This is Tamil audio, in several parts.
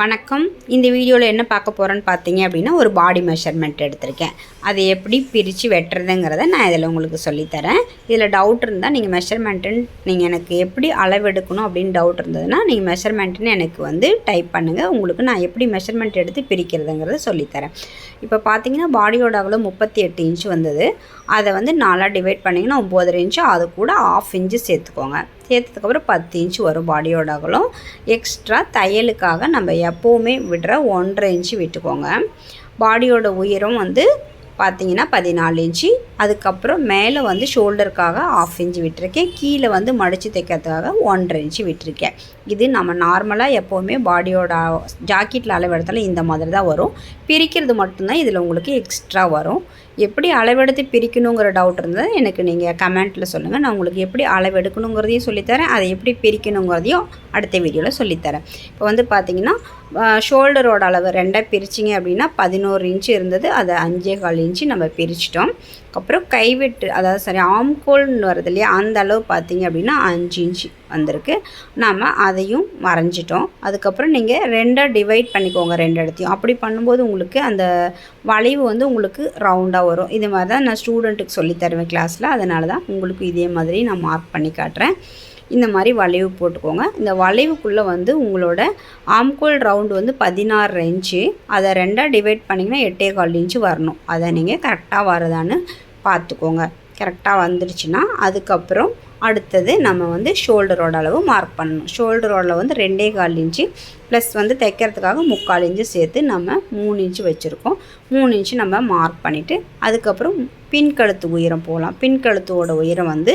வணக்கம். இந்த வீடியோவில் என்ன பார்க்க போகிறேன்னு பார்த்தீங்க அப்படின்னா ஒரு பாடி மெஷர்மெண்ட் எடுத்திருக்கேன். அதை எப்படி பிரித்து வெட்டுறதுங்கிறத நான் இதில் உங்களுக்கு சொல்லித்தரேன். இதில் டவுட் இருந்தால் நீங்கள் மெஷர்மெண்ட்டுன்னு நீங்கள் எனக்கு எப்படி அளவெடுக்கணும் அப்படின்னு டவுட் இருந்ததுன்னா நீங்கள் மெஷர்மெண்ட்டுன்னு எனக்கு வந்து டைப் பண்ணுங்கள் உங்களுக்கு நான் எப்படி மெஷர்மெண்ட் எடுத்து பிரிக்கிறதுங்கிறத சொல்லித்தரேன். இப்போ பார்த்தீங்கன்னா பாடியோட அளவு முப்பத்தி எட்டு இன்ச்சு வந்தது. அதை வந்து நாலாக டிவைட் பண்ணிங்கன்னா ஒம்போதரை இன்ச்சு அது கூட ஆஃப் இன்ச்சு சேர்த்துக்கோங்க. சேர்த்ததுக்கப்புறம் பத்து இன்ச்சு வரும் பாடியோட அகலம். எக்ஸ்ட்ரா தையலுக்காக நம்ம எப்போவுமே விடுற ஒன்றரை இன்ச்சு விட்டுக்கோங்க. பாடியோட உயரம் வந்து பார்த்தீங்கன்னா பதினாலு இன்ச்சு. அதுக்கப்புறம் மேலே வந்து ஷோல்டருக்காக ஆஃப் இன்ச்சு விட்டுருக்கேன். கீழே வந்து மடித்து தைக்கிறதுக்காக ஒன்றரை இன்ச்சு விட்டுருக்கேன். இது நம்ம நார்மலாக எப்போவுமே பாடியோட ஜாக்கெட்டில் அளவெடுத்தாலும் இந்த மாதிரி தான் வரும். பிரிக்கிறது மட்டும்தான் இதில் உங்களுக்கு எக்ஸ்ட்ரா வரும். எப்படி அளவெடுத்து பிரிக்கணுங்கிற டவுட் இருந்தால் எனக்கு நீங்கள் கமெண்ட்டில் சொல்லுங்கள் நான் உங்களுக்கு எப்படி அளவெடுக்கணுங்கிறதையும் சொல்லித்தரேன். அதை எப்படி பிரிக்கணுங்கிறதையும் அடுத்த வீடியோவில் சொல்லித்தரேன். இப்போ வந்து பார்த்தீங்கன்னா ஷோல்டரோட அளவு ரெண்டாக பிரிச்சிங்க அப்படின்னா பதினோரு இன்ச்சு இருந்தது. அதை அஞ்சே கால் இன்ச்சு நம்ம பிரிச்சிட்டோம். அப்புறம் கைவெட்டு அதாவது சரி ஆம்கோல்னு வருது இல்லையா அந்த அளவு பார்த்தீங்க அப்படின்னா அஞ்சு இன்ச்சு வந்திருக்கு. நாம் அதையும் வரைஞ்சிட்டோம் அதுக்கப்புறம் நீங்கள் ரெண்டாக டிவைட் பண்ணிக்கோங்க ரெண்டு இடத்தையும். அப்படி பண்ணும்போது உங்களுக்கு அந்த வளைவு வந்து உங்களுக்கு ரவுண்டாக வரும். இது மாதிரி தான் நான் ஸ்டூடெண்ட்டுக்கு சொல்லி தருவேன் கிளாஸில் அதனால தான் உங்களுக்கு இதே மாதிரி நான் மார்க் பண்ணி காட்டுறேன். இந்த மாதிரி வளைவு போட்டுக்கோங்க. இந்த வளைவுக்குள்ளே வந்து உங்களோட ஆம்கோல் ரவுண்டு வந்து பதினாறு இன்ச்சு அதை ரெண்டாக டிவைட் பண்ணிங்கன்னா எட்டே கால் இன்ச்சு வரணும். அதை நீங்கள் கரெக்டாக வரதான்னு பார்த்துக்கோங்க. கரெக்டாக வந்துடுச்சுன்னா அதுக்கப்புறம் அடுத்தது நம்ம வந்து ஷோல்டரோட அளவு மார்க் பண்ணணும். ஷோல்டரோட வந்து ரெண்டே கால் இன்ச்சு ப்ளஸ் வந்து தைக்கிறதுக்காக முக்கால் இன்ச்சு சேர்த்து நம்ம மூணு இன்ச்சு வச்சுருக்கோம். மூணு இன்ச்சு நம்ம மார்க் பண்ணிவிட்டு அதுக்கப்புறம் பின்கழுத்து உயரம் போகலாம் பின்கழுத்தோட உயரம் வந்து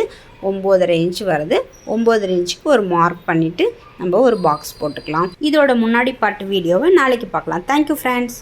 ஒம்போதரை இன்ச்சு வருது. ஒம்போதரை இன்ச்சுக்கு ஒரு மார்க் பண்ணிவிட்டு நம்ம ஒரு பாக்ஸ் போட்டுக்கலாம். இதோட முன்னாடி பாட்டு வீடியோவை நாளைக்கு பார்க்கலாம். Thank you friends